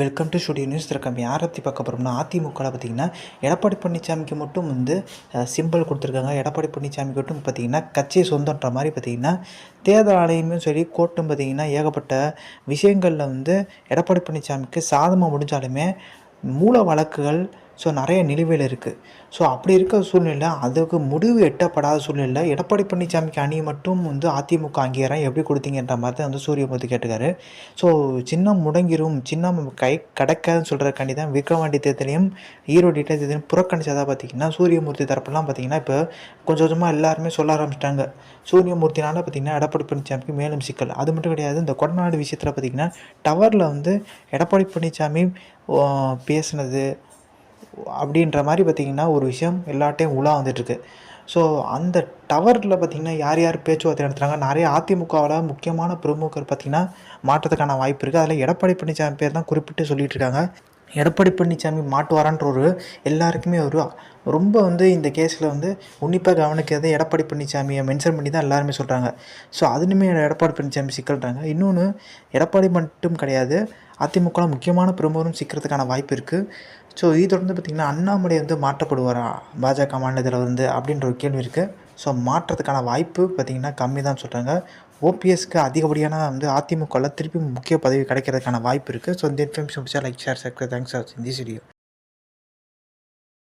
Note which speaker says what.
Speaker 1: Welcome to studio news திறக்கம். யாரை பற்றி பார்க்க போகிறோம்னா அதிமுகவில் பார்த்தீங்கன்னா எடப்பாடி பழனிசாமிக்கு மட்டும் வந்து சிம்பிள் கொடுத்துருக்காங்க. எடப்பாடி பழனிசாமிக்கு மட்டும் பார்த்தீங்கன்னா கட்சியை சொந்தன்ற மாதிரி பார்த்தீங்கன்னா தேர்தல் ஆணையமும் சரி கோர்ட்டும் பார்த்தீங்கன்னா ஏகப்பட்ட விஷயங்களில் வந்து எடப்பாடி பழனிசாமிக்கு சாதமாக முடிஞ்சாலுமே மூல வழக்குகள் ஸோ நிறைய நிலுவையில் இருக்குது ஸோ அப்படி இருக்க சூழ்நிலை அதுக்கு முடிவு எட்டப்படாத சூழ்நிலை எடப்பாடி பழனிசாமிக்கு அணி மட்டும் வந்து அதிமுக அங்கீகாரம் எப்படி கொடுத்தீங்கன்ற மாதிரி தான் வந்து சூரியமூர்த்தி கேட்டுக்காரு ஸோ சின்னம் முடங்கிரும் சின்னம் கை கிடைக்காதுன்னு சொல்கிறக்காண்டி தான் விக்ரவாண்டி தேர்தலையும் ஈரோடு தேர்தலையும் புறக்கணிச்சதாக பார்த்தீங்கன்னா சூரியமூர்த்தி தரப்புலாம் பார்த்தீங்கன்னா இப்போ கொஞ்சம் கொஞ்சமாக எல்லாருமே சொல்ல ஆரம்பிச்சிட்டாங்க. சூரியமூர்த்தினால பார்த்தீங்கன்னா எடப்பாடி பழனிசாமிக்கு மேலும் சிக்கல். அது மட்டும் கிடையாது இந்த கொடநாடு விஷயத்தில் பார்த்தீங்கன்னா டவரில் வந்து எடப்பாடி பழனிசாமி பேசினது பேசுனது அப்படின்ற மாதிரி பார்த்திங்கன்னா ஒரு விஷயம் எல்லாட்டையும் உலா வந்துட்டுருக்கு. ஸோ அந்த டவரில் பார்த்திங்கன்னா யார் யார் பேச்சுவார்த்தை நடத்துகிறாங்க நிறைய அதிமுகவில் முக்கியமான பிரமுகர் பார்த்திங்கன்னா மாற்றத்துக்கான வாய்ப்பு இருக்குது அதில் எடப்பாடி பழனிசாமி பேர் தான் குறிப்பிட்டு சொல்லிகிட்டு இருக்காங்க. எடப்பாடி பழனிசாமி மாட்டுவாரான்ற ஒரு எல்லாருக்குமே ஒரு ரொம்ப வந்து இந்த கேஸில் வந்து உன்னிப்பாக கவனிக்கிறது எடப்பாடி பழனிசாமியை மென்ஷன் பண்ணி தான் எல்லாருமே சொல்கிறாங்க ஸோ அதுலேயுமே எடப்பாடி பழனிசாமி சிக்கல்றாங்க. இன்னொன்று எடப்பாடி மட்டும் கிடையாது அதிமுக முக்கியமான பிரமுகரும் சிக்கிறதுக்கான வாய்ப்பு இருக்குது ஸோ இது தொடர்ந்து பார்த்திங்கன்னா அண்ணாமலை வந்து மாற்றப்படுவாரா? பாஜக மாநிலத்தில் வந்து அப்படின்ற ஒரு கேள்வி இருக்குது ஸோ மாற்றத்துக்கான வாய்ப்பு பார்த்திங்கன்னா கம்மி தான் சொல்கிறாங்க ஓபிஎஸ்க்கு அதிகப்படியான வந்து அதிமுகவில் திருப்பி முக்கிய பதவி கிடைக்கிறதுக்கான வாய்ப்பு இருக்குது ஸோ இந்த இன்ஃபர்மேஷன் லைக் ஷேர் சர்க்கர் தேங்க்ஸ் ஃபார் திஸ் வீடியோ